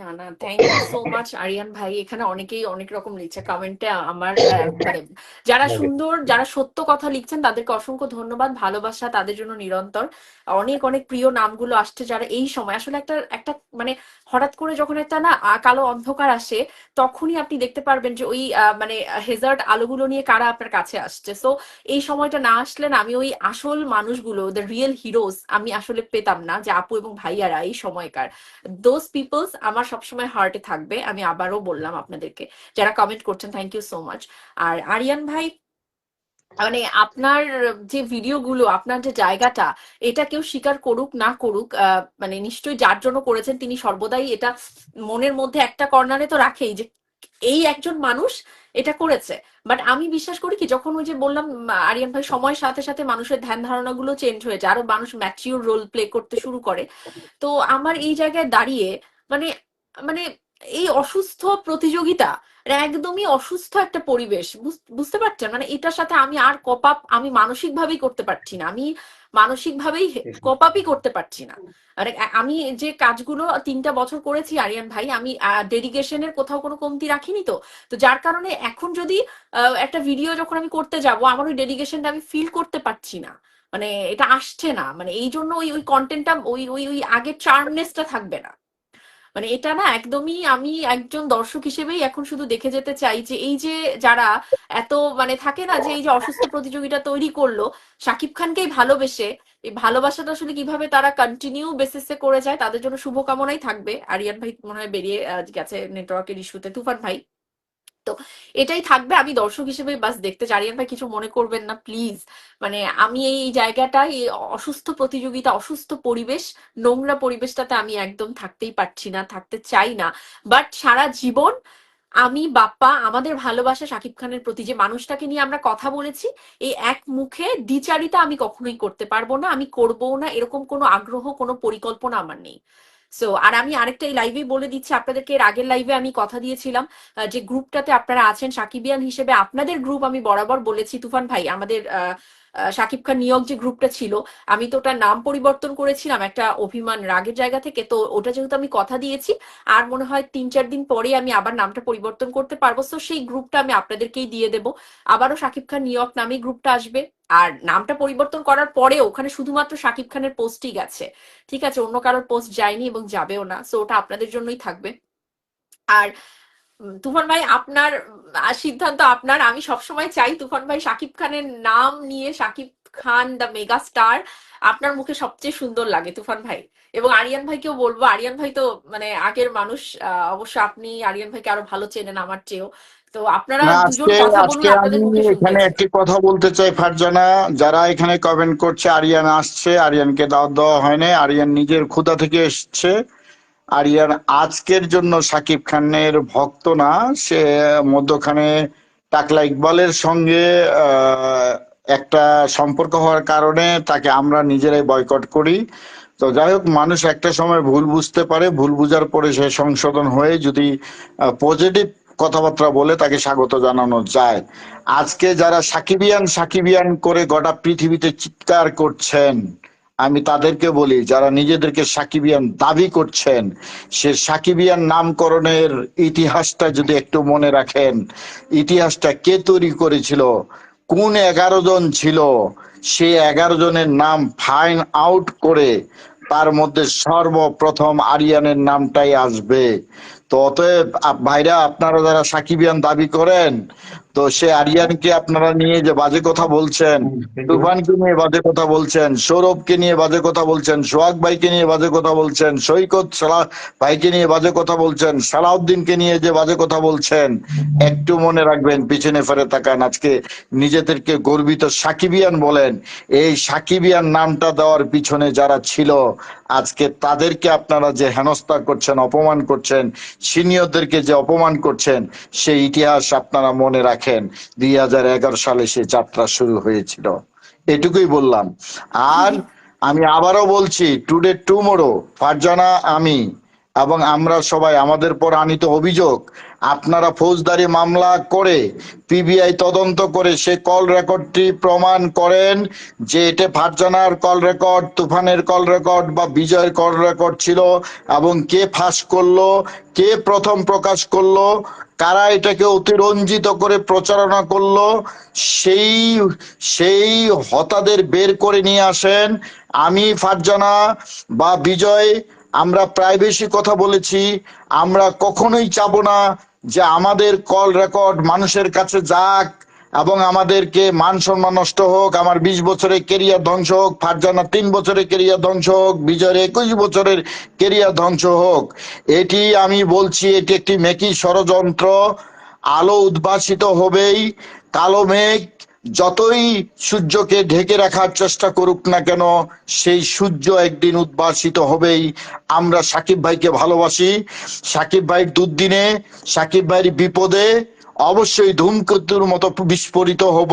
না না thank you so much Ariyan ভাই। এখানে অনেকেই অনেক রকম লিখছে কমেন্টে আমার মানে যারা সুন্দর যারা সত্য কথা লিখছেন তাদেরকে অসংখ্য ধন্যবাদ ভালোবাসা তাদের জন্য নিরন্তর। অনেক অনেক প্রিয় নামগুলো আসছে যারা এই সময়। আসলে একটা একটা মানে হঠাৎ করে যখন একটা না কালো অন্ধকার আসে তখনই আপনি দেখতে পারবেন যে ওই মানে হেজার্ট আলোগুলো নিয়ে কারা আপনার কাছে আসছে। সো এই সময়টা না আসলে না আমি ওই আসল মানুষগুলো দ্য রিয়েল হিরোজ আমি আসলে পেতাম না যে আপু এবং ভাইয়ারা এই সময়কার। দোজ পিপলস আমার সবসময় হার্টে থাকবে, আমি আবারও বললাম আপনাদেরকে। যারা কমেন্ট করছেন থ্যাংক ইউ সো মাচ আর আরিয়ান ভাই মানে আপনার যে ভিডিওগুলো আপনার যে জায়গাটা, এটা কেউ স্বীকার করুক, না করুক মানে নিশ্চয়ই যার জন্য করেছেন, তিনি সর্বদাই এটা মনের মধ্যে একটা কর্নারে তো রাখেই যে এই একজন মানুষ এটা করেছে। বাট আমি বিশ্বাস করি কি, যখন ওই যে বললাম আরিয়ান ভাই, সময়ের সাথে সাথে মানুষের ধ্যান ধারণাগুলো চেঞ্জ হয়ে যায়, আরও মানুষ ম্যাচিউর রোল প্লে করতে শুরু করে। তো আমার এই জায়গায় দাঁড়িয়ে মানে মানে এই অসুস্থ প্রতিযোগিতা একদমই অসুস্থ একটা পরিবেশ। বুঝ- বুঝতে পারছেন? মানে এটার সাথে আমি আর কপ আপ আমি মানসিক ভাবেই করতে পারছি না। আমি মানসিক ভাবেই কপ আপই করতে পারছি না। মানে আ- আমি যে কাজগুলো তিনটা বছর করেছি আরিয়ান ভাই আমি ডেডিকেশনের কোথাও কোনো কমতি রাখিনি তো। তো যার কারণে এখন যদি আহ, একটা ভিডিও যখন আমি করতে যাব আমার ওই ডেডিকেশনটা আমি ফিল করতে পারছি না। মানে এটা আসছে না। মানে এই জন্য ওই ওই কন্টেন্টটা ওই ওই ওই আগের চার্মনেসটা থাকবে না। মানে এটা না একদমই আমি একজন দর্শক হিসেবেই এখন শুধু দেখে যেতে চাই যে এই যে যারা এত মানে থাকে না যে এই যে অসুস্থ প্রতিযোগিতা তৈরি করল, শাকিব খানকেই ভালোবেসে এই ভালোবাসাটা আসলে কীভাবে তারা কন্টিনিউ বেসিসে করে যায়, তাদের জন্য শুভকামনাই থাকবে। আরিয়ান ভাই মনে হয় বেরিয়ে গেছে নেটওয়ার্কের ইস্যুতে তুফান ভাই? তো এটাই থাকবে। আমি দর্শক হিসেবে বাস দেখতে চাই। ভাই কিছু মনে করবেন না? প্লিজ। মানে আমি এই জায়গাটায় এই অসুস্থ প্রতিযোগিতা, অসুস্থ পরিবেশ, নোংরা পরিবেশটাতে আমি একদম থাকতেই পারছি না, থাকতে চাই না। বাট সারা জীবন আমি, বাপ্পা, আমাদের ভালোবাসা শাকিব খানের প্রতি যে মানুষটাকে নিয়ে আমরা কথা বলেছি, এই এক মুখে দ্বিচারিতা আমি কখনোই করতে পারব না, আমি করব না, এরকম কোনো আগ্রহ, কোনো পরিকল্পনা আমার নেই। সো আর আমি আরেকটা এই লাইভে বলে দিচ্ছি আপনাদেরকে, এর আগের লাইভে আমি কথা দিয়েছিলাম যে গ্রুপটাতে আপনারা আছেন সাকিবিয়ান হিসেবে আপনাদের গ্রুপ আমি বরাবর বলেছি। তুফান ভাই, আমাদের শাকিব খান নিয়োগ যে গ্রুপটা ছিল, আমি তো ওটার নাম পরিবর্তন করেছিলাম, একটা অভিমান রাগের জায়গা থেকে। তো ওটা যেহেতু আমি কথা দিয়েছি, আর মনে হয় তিন চার দিন পরে আমি আবার নামটা পরিবর্তন করতে পারব। তো সেই গ্রুপটা আমি আপনাদেরকেই দিয়ে দেবো। আবারও শাকিব খান নিয়োগ নামে গ্রুপটা আসবে। আর নামটা পরিবর্তন করার পরে ওখানে শুধুমাত্র শাকিব খানের পোস্টই গেছে। ঠিক আছে, অন্য কারোর পোস্ট যায়নি এবং যাবেও না। সো ওটা আপনাদের জন্যই থাকবে। আর তুফান ভাই আপনার সিদ্ধান্ত আপনার। আমি সবসময় চাই তুফান ভাই শাকিব খানের নাম নিয়ে Shakib Khan the mega star আপনার মুখে সবচেয়ে সুন্দর লাগে তুফান ভাই। এবং আরিয়ান ভাইকেও বলব আরিয়ান ভাই তো মানে আগের মানুষ আহ, অবশ্য আপনি আরিয়ান ভাইকে আরও ভালো চেনেন আমার চেয়েও। তো আপনারা দুজন কথা বলুন আপনাদের মুখে এখানে একটি কথা বলতে চাই ফারজানা। যারা এখানে কমেন্ট করছে আরিয়ান আসছে আরিয়ানকে দাওয়াত দেওয়া হয়নি আরিয়ান নিজের ক্ষুধা থেকে এসছে। আরিয়ান আজকের জন্য সাকিব খানের ভক্ত না, সে মধ্যখানে টাকলা ইকবালের সঙ্গে একটা সম্পর্ক হওয়ার কারণে তাকে আমরা নিজেরাই বয়কট করি। তো যাই হোক, মানুষ একটা সময় ভুল বুঝতে পারে, ভুল বুঝার পরে সে সংশোধন হয়ে যদি পজিটিভ কথাবার্তা বলে তাকে স্বাগত জানানো যায়। আজকে যারা সাকিবিয়ান সাকিবিয়ান করে গোটা পৃথিবীতে চিৎকার করছেন আমি তাদেরকে বলি, যারা নিজেদেরকে সাকিবিয়ান দাবি করছেন, সে সাকিবিয়ান নামকরণের ইতিহাসটা যদি একটু মনে রাখেন, ইতিহাসটা কে তৈরি করেছিল, কোন এগারো জন ছিল, সে এগারো জনের নাম ফাইন আউট করে তার মধ্যে সর্বপ্রথম আরিয়ানের নামটাই আসবে। তো অতএব ভাইরা, আপনারা যারা সাকিবিয়ান দাবি করেন তো সে আরিয়ানকে আপনারা নিয়ে যে বাজে কথা বলছেন তুফানকে নিয়ে বাজে কথা বলছেন সৌরভকে নিয়ে বাজে কথা বলছেন সোহাগ ভাইকে নিয়ে বাজে কথা বলছেন সৈকত সালা ভাইকে নিয়ে বাজে কথা বলছেন সালাউদ্দিনকে নিয়ে যে বাজে কথা বলছেন একটু মনে রাখবেন পিছনে ফেরে তাকান। আজকে নিজেদেরকে গর্বিত সাকিবিয়ান বলেন এই সাকিবিয়ান নামটা দেওয়ার পিছনে যারা ছিল আজকে তাদেরকে আপনারা যে হেনস্থা করছেন, অপমান করছেন, সিনিয়রদেরকে যে অপমান করছেন, সেই ইতিহাস আপনারা মনে রাখেন, দুই হাজার এগারো সালে সে যাত্রা শুরু হয়েছিল। এটুকুই বললাম। আর আমি আবারও বলছি, টুডে টুমোরো, ফারজানা, আমি এবং আমরা সবাই, আমাদের পর আনিত অভিযোগ আপনারা ফৌজদারি মামলা করে পিবিআই তদন্ত করে সে কল রেকর্ডটি প্রমাণ করেন যে এটা ফারজানার কল রেকর্ড, তুফানের কল রেকর্ড বা বিজয়ের কল রেকর্ড ছিল এবং কে ফাঁস করল, কে প্রথম প্রকাশ করল, কারা এটাকে অতিরঞ্জিত করে প্রচারণা করল, সেই সেই হতাদের বের করে নিয়ে আসেন। আমি ফারজানা বা বিজয় আমরা প্রায় বেশি কথা বলেছি, আমরা কখনোই চাবো না যে আমাদের কল রেকর্ড মানুষের কাছে যাক এবং আমাদেরকে মান সম্মান নষ্ট হোক, আমার বিশ বছরের কেরিয়ার ধ্বংস হোক, ফারজানা তিন বছরের কেরিয়ার ধ্বংস হোক, বিজয়ের একুশ বছরের কেরিয়ার ধ্বংস হোক। এটি আমি বলছি, এটি একটি মেকি ষড়যন্ত্র। আলো উদ্ভাসিত হবেই, কালো মেঘ যতই সূর্যকে ঢেকে রাখার চেষ্টা করুক না কেন সেই সূর্য একদিন উদ্ভাসিত হবেই। আমরা সাকিব ভাইকে ভালোবাসি। সাকিব ভাইয়ের দুর্দিনে সাকিব ভাইয়ের বিপদে অবশ্যই ধূমকেতুর মতো বিস্ফোরিত হব।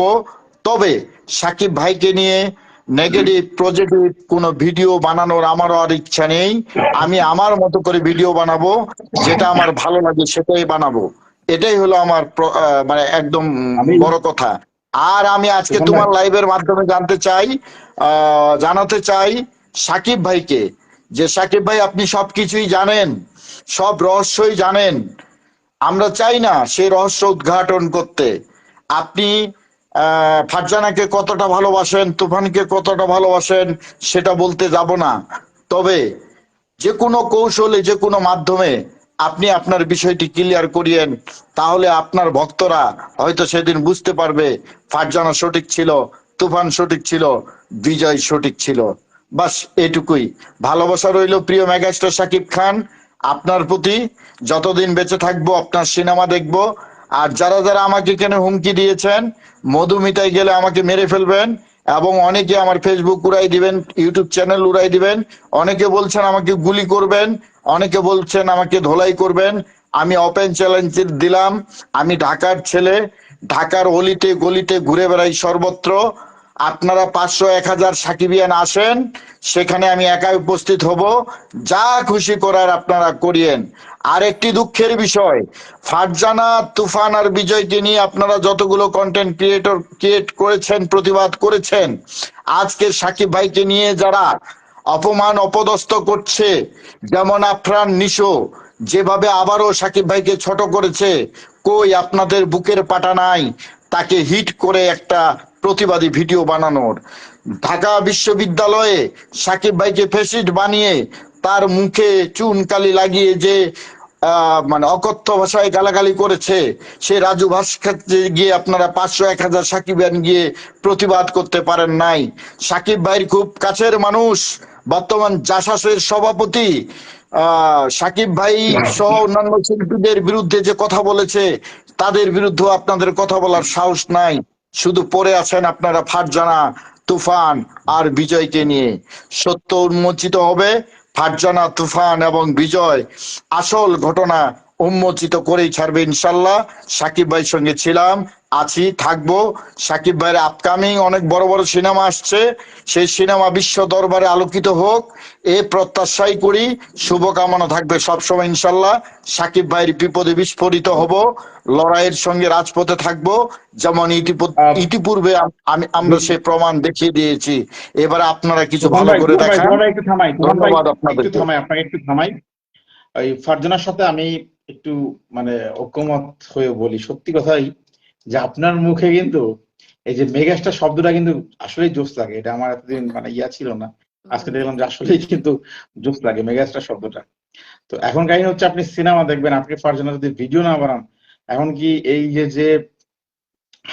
তবে সাকিব ভাইকে নিয়ে নেগেটিভ পজিটিভ কোনো ভিডিও বানানোর আমারও আর ইচ্ছা নেই। আমি আমার মতো করে ভিডিও বানাবো যেটা আমার ভালো লাগে সেটাই বানাবো। এটাই হলো আমার মানে একদম বড় কথা। আর আমি আজকে তোমার লাইভের মাধ্যমে জানতে চাই জানাতে চাই সাকিব ভাইকে যে সাকিব ভাই আপনি সবকিছুই জানেন সব রহস্যই জানেন। আমরা চাই না সেই রহস্য উদ্ঘাটন করতে। আপনি আহ, ফারজানাকে কতটা ভালোবাসেন তুফানকে কতটা ভালোবাসেন সেটা বলতে যাব না। তবে যে কোনো কৌশলে যে কোনো মাধ্যমে আপনি আপনার বিষয়টি ক্লিয়ার করিয়েন, তাহলে আপনার ভক্তরা হয়তো সেদিন বুঝতে পারবে, ফারজানা সঠিক ছিল, তুফান সঠিক ছিল, বিজয় সঠিক ছিল। বাস এটুকুই। ভালোবাসা রইল প্রিয় মেগাস্টার সাকিব খান। আপনার প্রতি যতদিন বেঁচে থাকব, আপনার সিনেমা দেখব। আর যারা যারা আমাকে কেন হুমকি দিয়েছেন মধুমিতায় গেলে আমাকে মেরে ফেলবেন, এবং অনেকে আমার ফেসবুক উড়াই দিবেন ইউটিউব চ্যানেল উড়াই দিবেন, অনেকে বলছেন আমাকে গুলি করবেন অনেকে বলছেন আমাকে ধোলাই করবেন। আমি ওপেন চ্যালেঞ্জ দিলাম। আমি ঢাকার ছেলে, ঢাকার অলিতে গলিতে ঘুরে বেড়াই সর্বত্র। আপনারা পাঁচশো এক হাজার সাকিবিয়ান আসেন, সেখানে আমি একাই উপস্থিত হব। যা খুশি করার আপনারা করিয়েন। আর একটি দুঃখের বিষয়, ফারজানা তুফান আর বিজয়কে নিয়ে আপনারা যতগুলো কন্টেন্ট ক্রিয়েটর ক্রিয়েট করেছেন, প্রতিবাদ করেছেন, আজকে সাকিব ভাইকে নিয়ে যারা অপমান অপদস্থ করছে। যেমন আফরান, নিশো, যেভাবে আবারও সাকিব ভাইকে ছোট করেছে, কই আপনাদের বুকের পাটা নাই? তাকে হিট করে একটা প্রতিবাদী ভিডিও বানানোর। ঢাকা বিশ্ববিদ্যালয়ে সাকিব ভাইকে ফেসিড বানিয়ে তার মুখে চুনকালি লাগিয়ে যে মানে অকথ্য ভাষায় গালাগালি করেছে। সে রাজু ভাস্কর্যে গিয়ে আপনারা পাঁচশো এক হাজার সাকিব গিয়ে প্রতিবাদ করতে পারেন নাই। সাকিব ভাইয়ের খুব কাছের মানুষ, বর্তমান জাসাসের সভাপতি। সাকিব ভাই সহ অন্যান্য শিল্পীদের বিরুদ্ধে যে কথা বলেছে, তাদের বিরুদ্ধে আপনাদের কথা বলার সাহস নাই। শুধু আছেন আপনারা ফারজানা, তুফান আর বিজয়কে নিয়ে। সত্য উন্মোচিত হবে। ফারজানা তুফান এবং বিজয় আসল ঘটনা উন্মোচিত করেই ছাড়বে ইনশাল্লাহ। সাকিব ভাইয়ের সঙ্গে ছিলাম আছি থাকব। সাকিব ভাইয়ের আপকামিং অনেক বড় বড় সিনেমা আসছে। সেই সিনেমা বিশ্ব দরবারে আলোকিত হোক এ প্রত্যাশাই করি। শুভকামনা থাকবে সবসময় ইনশাল্লাহ। সাকিব ভাইয়ের বিপদে বিস্ফোরিত হব লড়াইয়ের সঙ্গে রাজপথে থাকব। যেমন ইতিপূর্বে আম- আমি আমরা সেই প্রমাণ দেখিয়ে দিয়েছি। এবারে আপনারা কিছু ভালো করে দেখান। একটু ধন্যবাদ থামাই আপনাকে একটু থামাই। এই ফারজানার সাথে আমি একটু মানে ঐক্যমত হয়ে বলি। সত্যি কথাই যে আপনার মুখে কিন্তু এই যে মেগাস্টার শব্দটা কিন্তু আসলেই জোস লাগে। এটা আমার এতদিন মানে ইয়া ছিল না। আজকে দেখলাম যে আসলেই কিন্তু জোস লাগে মেগাস্টার শব্দটা। তো এখন কাহিনী হচ্ছে আপনি সিনেমা দেখবেন, আপনি ফারজানা যদি ভিডিও না বানান, এখন কি এই যে যে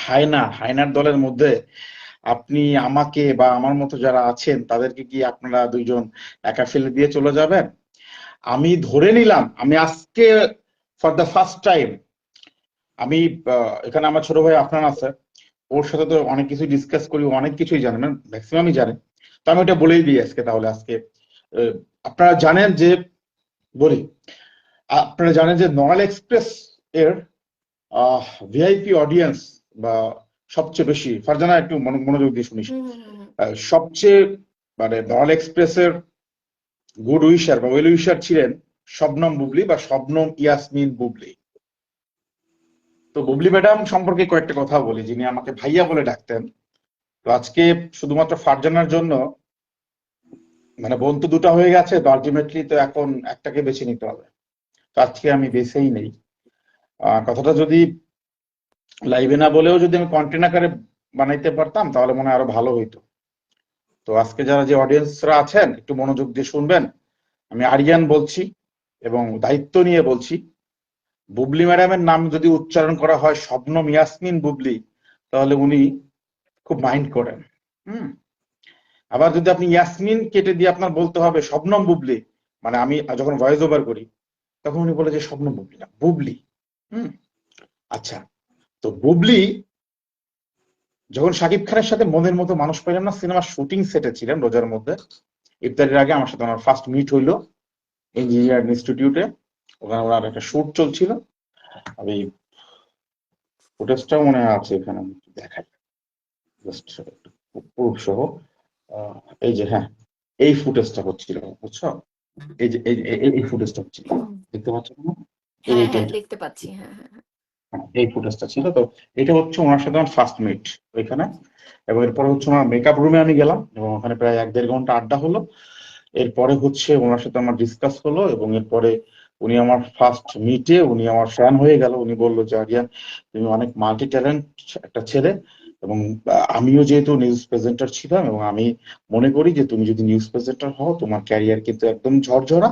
হায়না, হায়নার দলের মধ্যে আপনি আমাকে বা আমার মতো যারা আছেন, তাদেরকে কি আপনারা দুইজন একা ফেলে দিয়ে চলে যাবেন? আমি ধরে নিলাম আমি আজকে ফর দ্য ফার্স্ট টাইম আমি এখানে আমার ছোট ভাই আপনার আছে ওর সাথে তো অনেক কিছু ডিসকাস করি অনেক কিছুই জানে ম্যাক্সিমামই জানে। তো আমি ওটা বলেই দিই আজকে তাহলে আজকে আপনারা জানেন যে বলি আপনারা জানেন যে নয়াল এক্সপ্রেস এর ভিআইপি অডিয়েন্স বা সবচেয়ে বেশি ফারজানা একটু মনো- মনোযোগ দিয়ে শুনিস। সবচেয়ে মানে নয়াল এক্সপ্রেসের গুড উইশার বা ওয়েল উইশার ছিলেন শবনম বুবলি বা শবনম ইয়াসমিন বুবলি। তো বুবলি ম্যাডাম সম্পর্কে কয়েকটা কথা বলি, যিনি আমাকে ভাইয়া বলে ডাকতেন। তো আজকে শুধুমাত্র ফারজানার জন্য মানে বোন তো দুটো হয়ে গেছে, তো আলটিমেটলি তো এখন একটাকে বেছে নিতে হবে। তো আজকে আমি বেছেই নেই। কথাটা যদি লাইভে না বলেও যদি আমি কন্টেন্ট আকারে বানাইতে পারতাম, তাহলে মনে হয় আরও ভালো হইতো। তো আজকে যারা যে অডিয়েন্সরা আছেন, একটু মনোযোগ দিয়ে শুনবেন। আমি আরিয়ান বলছি এবং দায়িত্ব নিয়ে বলছি। বুবলি ম্যাডামের নাম যদি উচ্চারণ করা হয় শবনম ইয়াসমিন বুবলি, তাহলে উনি খুব মাইন্ড করেন। হুম? আবার যদি আপনি ইয়াসমিন কেটে দিয়ে আপনার বলতে হবে, স্বপ্নম বুবলি মানে আমি যখন ভয়েস ওভার করি, তখন উনি বলে যে শবনম বুবলি না, বুবলি। হুম? আচ্ছা তো বুবলি যখন শাকিব খানের সাথে মনের মতো মানুষ পাইলাম না সিনেমার শুটিং সেটে ছিলেন রোজার মধ্যে। ইফতারের আগে আমার সাথে আমার ফার্স্ট মিট হইল ইঞ্জিনিয়ার ইনস্টিটিউটে ওখানে ওনার একটা শুট চলছিল। আমি ফুটেজটাও মনে আছে এখানে দেখাই। জাস্ট প্রুফ সহ। এই যে হ্যাঁ এই ফুটেজটা হচ্ছিল বুঝছ? এই যে এই ফুটেজটা হচ্ছিল। দেখতে পাচ্ছ হ্যাঁ হ্যাঁ দেখতে পাচ্ছি হ্যাঁ হ্যাঁ। হ্যাঁ, এই ফুটেজটা ছিল। তো এটা হচ্ছে ওনার সাথে আমার ফার্স্ট মিট ওইখানে। এবং এরপরে হচ্ছে ওনার মেকআপ রুমে আমি গেলাম এবং ওখানে প্রায় এক দেড় ঘণ্টা আড্ডা হলো। এরপরে হচ্ছে ওনার সাথে আমার ডিসকাস হলো এবং এরপরে উনি আমার ফার্স্ট মিটে উনি আমার ফ্যান হয়ে গেল। উনি বলল যে, আরিয়ান, তুমি অনেক মাল্টি ট্যালেন্ট একটা ছেলে এবং আমিও যেহেতু নিউজ প্রেজেন্টার ছিলাম এবং আমি মনে করি যে, তুমি যদি নিউজ প্রেজেন্টার হও, তোমার ক্যারিয়ার কিন্তু একদম ঝরঝরা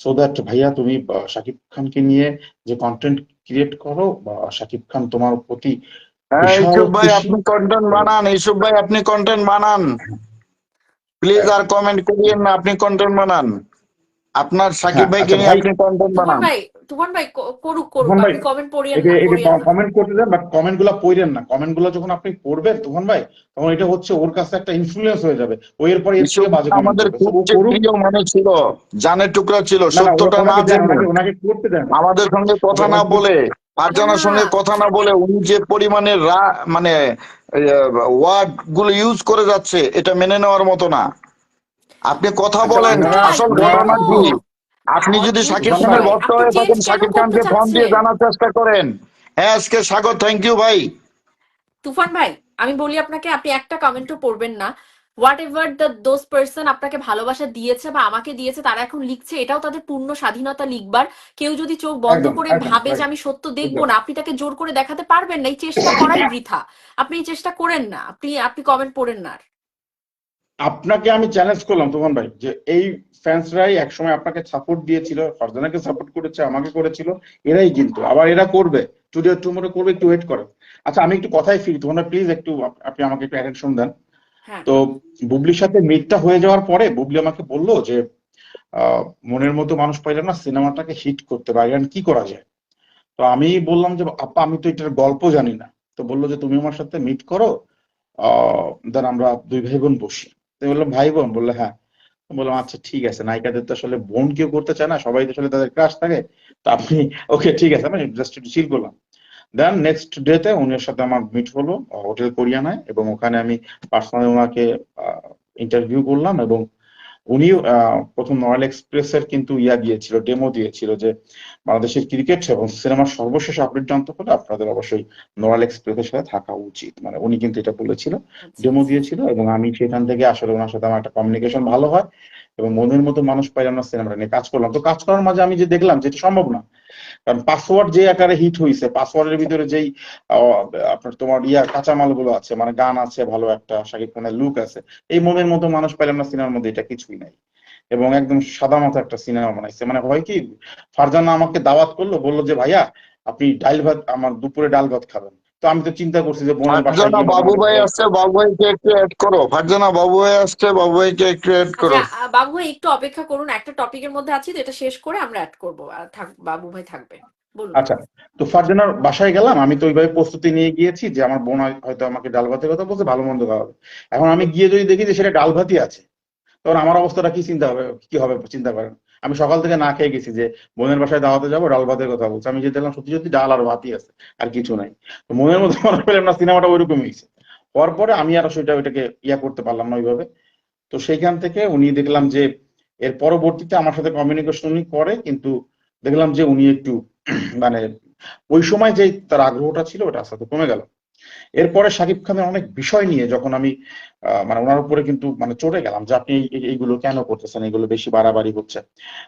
সো দ্যাট ভাইয়া তুমি সাকিব শাকিব খানকে নিয়ে যে কন্টেন্ট ক্রিয়েট করো বা শাকিব খান তোমার প্রতি হ্যাঁ ভাই আপনি কন্টেন্ট বানান ইসুফ ভাই আপনি কন্টেন্ট বানান। প্লিজ আর কমেন্ট করিয়েন না আপনি কন্টেন্ট বানান। আপনার সাকিব ভাইকে আচ্ছা নিয়ে আপনি কন্টেন্ট বানান। ভাই তুফান ভাই করুক করুক। আপনি কমেন্ট পড়িয়েন না কমেন্ট করতে দেন বাট কমেন্টগুলা পড়েন না। কমেন্টগুলা যখন আপনি পড়বেন তখন ভাই তখন এটা হচ্ছে ওর কাছে একটা ইনফ্লুয়েন্স হয়ে যাবে। ও এরপরে এর থেকে বাজে আমাদের খুব। প্রিয় মানুষ ছিল জানের টুকরা ছিল সত্যটা না ওনাকে জেনে ওনাকে- ওনাকে করতে দেন। আমাদের সঙ্গে কথা না বলে ফারজানার সঙ্গে কথা না বলে উনি যে পরিমাণে রা মানে ওয়ার্ডগুলো ইউজ করে যাচ্ছে এটা মেনে নেওয়ার মতো না। আপনি কথা আচ্ছা, বলেন আসল ঘটনা কি? আপনি যদি সাকিব খানের ভক্ত হয়ে থাকেন সাকিব খানকে ফোন দিয়ে জানার চেষ্টা করেন। হ্যাঁ আজকে স্বাগত থ্যাংক ইউ ভাই তুফান ভাই আমি বলি আপনাকে আপনি একটা কমেন্টও পড়বেন না। Whatever the those person আপনাকে ভালোবাসা দিয়েছে বা আমাকে দিয়েছে তারা এখন লিখছে এটাও তাদের পূর্ণ স্বাধীনতা লিখবার। কেউ যদি চোখ বন্ধ করে ভাবে যে আমি সত্য দেখব না আপনি তাকে জোর করে দেখাতে পারবেন না এই চেষ্টা করাই বৃথা। আপনি এই চেষ্টা করেন না আপনি আপনি কমেন্ট পড়েন না আর। আপনাকে আমি চ্যালেঞ্জ করলাম তখন ভাই যে এই ফ্যান্সরাই একসময় আপনাকে সাপোর্ট দিয়েছিল ফারজানাকে সাপোর্ট করেছে আমাকে করেছিল এরাই কিন্তু আবার এরা করবে টুডে টুমোরো করবে একটু ওয়েট করো। আচ্ছা আমি একটু কথাই ফিরি তোমরা প্লিজ একটু আপনি আমাকে একটু অ্যাটেনশন দেন। হ্যাঁ। তো বুবলির সাথে মিটটা হয়ে যাওয়ার পরে বুবলি আমাকে বলল যে আহ, মনের মতো মানুষ পাইলাম না সিনেমাটাকে হিট করতে পারি আর কি করা যায়? তো আমি বললাম যে আপা আমি তো এটার গল্প জানি না। তো বলল যে তুমি আমার সাথে মিট করো আহ দেন আমরা দুই ভাই বোন বসি। বললাম ভাই বোন বলল হ্যাঁ। বললাম আচ্ছা ঠিক আছে। নায়িকাদের তো আসলে বোন কেউ করতে চায় না, সবাই তো আসলে তাদের ক্রাশ থাকে। তো আপনি ওকে, ঠিক আছে। আমি জাস্ট একটু চিল করলাম। দেন নেক্সট ডে তে উনার সাথে আমার মিট হলো হোটেল কোরিয়ানায়, এবং ওখানে আমি পার্সোনালি ওনাকে ইন্টারভিউ করলাম এবং উনি প্রথম রয়্যাল এক্সপ্রেসের কিন্তু ইয়া দিয়েছিল ডেমো দিয়েছিল যে বাংলাদেশের ক্রিকেট এবং সিনেমার সর্বশেষ আপডেট জানতে হলে আপনাদের অবশ্যই নয়াল এক্সপ্রেসের সাথে থাকা উচিত। মানে উনি কিন্তু এটা বলেছিল আচ্ছা, ডেমো দিয়েছিল এবং আমি সেখান থেকে আসলে ওনার সাথে আমার একটা কমিউনিকেশন ভালো হয়। এবং মনের মতো মানুষ পাইলাম না সিনেমাটা নিয়ে কাজ করলাম। তো কাজ করার মাঝে আমি যে দেখলাম যেটা সম্ভব না, কারণ পাসওয়ার্ড যে আকারে হিট হয়েছে পাসওয়ার্ডের ভিতরে যেই আপনার তোমার ইয়া কাঁচামালগুলো আছে মানে গান আছে, ভালো একটা শাকিব খানের লুক আছে, এই মনের মতো মানুষ পাইলাম না সিনেমার মধ্যে, এটা কিছুই নাই। এবং একদম সাদা মাথা একটা সিনেমা বানাইছে। মানে হয় কি, ফারজানা আমাকে দাওয়াত করল, বলল যে, ভাইয়া, আপনি ডাল ভাত, আমার দুপুরে ডাল ভাত খাবেন। আমি তো চিন্তা করছি যে বোনের বাসায় বাবু ভাই আসছে বাবু ভাইকে একটু অ্যাড করো। ফারজানা বাবু ভাই আসছে বাবু ভাইকে একটু অ্যাড করো। আচ্ছা বাবু ভাই একটু অপেক্ষা করুন। একটা টপিকের মধ্যে আছি তো এটা শেষ করে আমরা অ্যাড করব। আর থাক বাবু ভাই থাকবে। আচ্ছা তো ফারজানার বাসায় গেলাম। আমি তো ওইভাবে প্রস্তুতি নিয়ে গিয়েছি যে আমার বোন হয়তো আমাকে ডাল ভাতের কথা বলছে ভালো মন্দ খাওয়াবে এখন আমি গিয়ে যদি দেখি যে সেটা ডাল ভাতই আছে তখন আমার অবস্থাটা কি চিন্তা হবে কি হবে চিন্তা করেন? আমি সকাল থেকে না খেয়ে গেছি যে, বোনের বাসায় দাওয়াতে যাব, ডাল ভাতের কথা বলছে। আমি যে দেখলাম সত্যি সত্যি ডাল আর ভাতই আছে, আর কিছু নাই। তো মনের মধ্যে মনে পেলাম না, সিনেমাটা ওইরকমই হয়েছে। হওয়ার পরে আমি আর সেটা ওইটাকে ইয়া করতে পারলাম না ওইভাবে। তো সেইখান থেকে উনি দেখলাম যে, এর পরবর্তীতে আমার সাথে কমিউনিকেশন উনি করে, কিন্তু দেখলাম যে উনি একটু মানে ওই সময় যে তার আগ্রহটা ছিল, ওটা আস্তে কমে গেল। এরপরে শাকিব খানের অনেক বিষয় নিয়ে যখন আমি মানে ওনার উপরে কিন্তু মানে চড়ে গেলাম যে আপনি এই- এই- এইগুলো কেন করতেছেন এগুলো বেশি বাড়াবাড়ি হচ্ছে।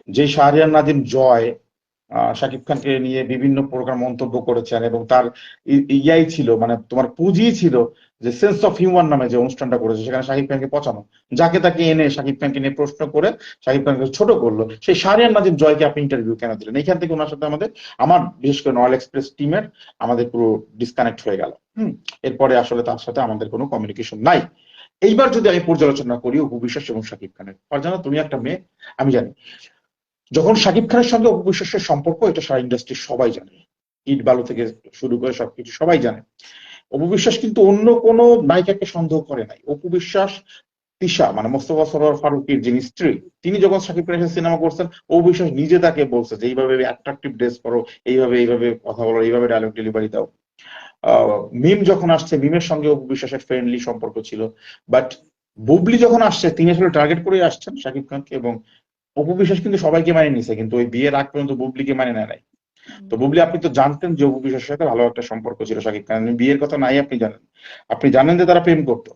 যে শাহরিয়ার নাদিম জয় শাকিব খানকে নিয়ে বিভিন্ন প্রকার মন্তব্য করেছেন এবং তার ইয়াই ছিল মানে তোমার পুঁজি ছিল যে সেন্স অফ হিউমার নামে যে অনুষ্ঠানটা করেছে, সেখানে শাকিব খানকে পচানো। যাকে তাকে এনে শাকিব খানকে নিয়ে প্রশ্ন করে শাকিব খানকে ছোট করল। সেই সারিয়ান নাজিম জয়কে আপনি ইন্টারভিউ কেন দিলেন? এখান থেকে ওনার সাথে আমাদের, আমার বিশেষ করে নয়েল এক্সপ্রেস টিমের আমাদের পুরো ডিসকানেক্ট হয়ে গেল। হুম? এরপরে আসলে তার সাথে আমাদের কোনো কমিউনিকেশন নাই। এইবার যদি আমি পর্যালোচনা করি অপু বিশ্বাস এবং শাকিব খানের। ফারজানা, তুমি একটা মেয়ে, আমি জানি। যখন শাকিব খানের সঙ্গে অপু বিশ্বাসের সম্পর্ক, এটা সারা ইন্ডাস্ট্রির সবাই জানে। ইট বালু থেকে শুরু করে সবকিছু সবাই জানে। অপু বিশ্বাস কিন্তু অন্য কোনো নায়িকাকে সন্দেহ করে নাই। অপু বিশ্বাস, তিশা মানে মোস্তফা সরোয়ার ফারুকের যিনি স্ত্রী, তিনি যখন শাকিব খানের সিনেমা করছেন, অপু বিশ্বাস নিজে তাকে বলছে যে, এইভাবে অ্যাট্রাকটিভ ড্রেস করো এইভাবে এইভাবে কথা বলো, এইভাবে ডায়লগ ডেলিভারি দাও। মিম যখন আসছে, মিমের সঙ্গে অপু বিশ্বাসের ফ্রেন্ডলি সম্পর্ক ছিল। বাট বুবলি যখন আসছে, তিনি আসলে টার্গেট করে আসছেন শাকিব খানকে এবং অপু বিশ্বাস কিন্তু সবাইকে মানে নিছে, কিন্তু ওই বিয়ের আগ পর্যন্ত বুবলিকে মানে নেয় নাই। তো বুবলি, আপনি তো জানতেন যে অপু বিশ্বাসের সাথে ভালো একটা সম্পর্ক ছিল শাকিব খান বিয়ের কথা নাই, আপনি জানেন। আপনি জানেন যে তারা প্রেম করতো।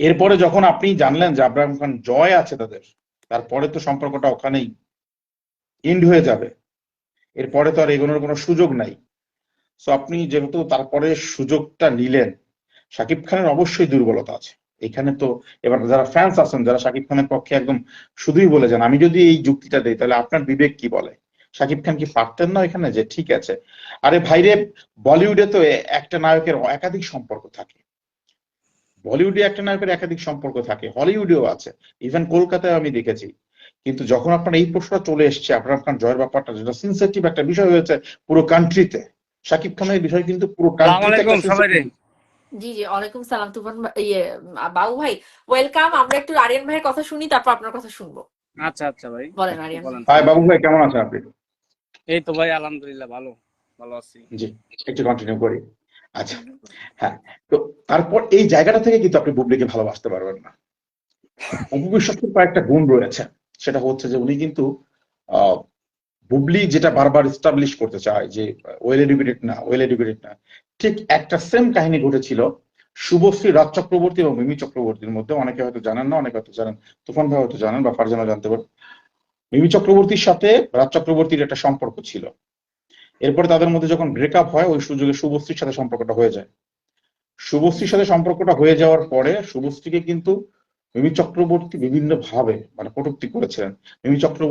এরপরে যখন আপনি জানলেন যে আব্রাহাম খান জয় আছে তাদের, তারপরে তো সম্পর্কটা ওখানেই এন্ড হয়ে যাবে। এরপরে তো আর এগোনোর কোনো সুযোগ নাই। সো আপনি যেহেতু তারপরে সুযোগটা নিলেন শাকিব খানের অবশ্যই দুর্বলতা আছে। এখানে তো এবার যারা ফ্যান্স আছেন, যারা শাকিব খানের পক্ষে একদম শুধুই বলে যান, আমি যদি এই যুক্তিটা দেই, তাহলে আপনার বিবেক কি বলে? শাকিব খান কি পারতেন না এখানে যে ঠিক আছে। আরে ভাইরে বলিউডে তো একটা নায়কের একাধিক সম্পর্ক থাকে। বলিউডে একটা নায়কের একাধিক সম্পর্ক থাকে হলিউডেও আছে। ইভেন কলকাতায় আমি দেখেছি। কিন্তু যখন আপনার এই প্রশ্নটা চলে এসছে আপনার খান জয়ের ব্যাপারটা যেটা সেন্সিটিভ একটা বিষয় হয়েছে পুরো কান্ট্রিতে শাকিব খানের বিষয় কিন্তু পুরো কান্ট্রিতে জি জি ওয়ালাইকুম সালাম তুফান ইয়ে বাবু ভাই ওয়েলকাম আমরা একটু আরিয়ান ভাইয়ের কথা শুনি তারপর আপনার কথা শুনব। আচ্ছা আচ্ছা ভাই। বলেন আরিয়ান। হাই বাবু ভাই কেমন আছেন আপনি? এই তো ভাই, আলহামদুলিল্লাহ, ভালো ভালো আছি। জি, একটু কন্টিনিউ করি। আচ্ছা হ্যাঁ তো তারপর এই জায়গাটা থেকে কিন্তু আপনি বুবলিকে ভালোবাসতে পারবেন না। অপু বিশ্বাসের কয়েকটা গুণ রয়েছে। সেটা হচ্ছে যে উনি কিন্তু বুবলি যেটা বারবার এস্টাবলিশ করতে চায় যে ওয়েল এডুকেটেড না ওয়েল এডুকেটেড না, ঠিক একটা সেম কাহিনী ঘটেছিল শুভশ্রী রাজ চক্রবর্তী এবং মিমি চক্রবর্তীর মধ্যে। অনেকে হয়তো জানেন না, অনেকে হয়তো জানেন, তুফান ভাই হয়তো জানেন বা ফারজানা জানতে পারেন। মিমি চক্রবর্তীর সাথে রাজ চক্রবর্তীর একটা সম্পর্ক ছিল। এরপরে তাদের মধ্যে যখন ব্রেকআপ হয়, ওই সুযোগে শুভশ্রীর সাথে সম্পর্কটা হয়ে যায়। শুভশ্রীর সাথে সম্পর্কটা হয়ে যাওয়ার পরে শুভশ্রীকে কিন্তু মিমি চক্রবর্তী বিভিন্ন ভাবে মানে কটূক্তি করেছিলেন। মিমি চক্রবর্তী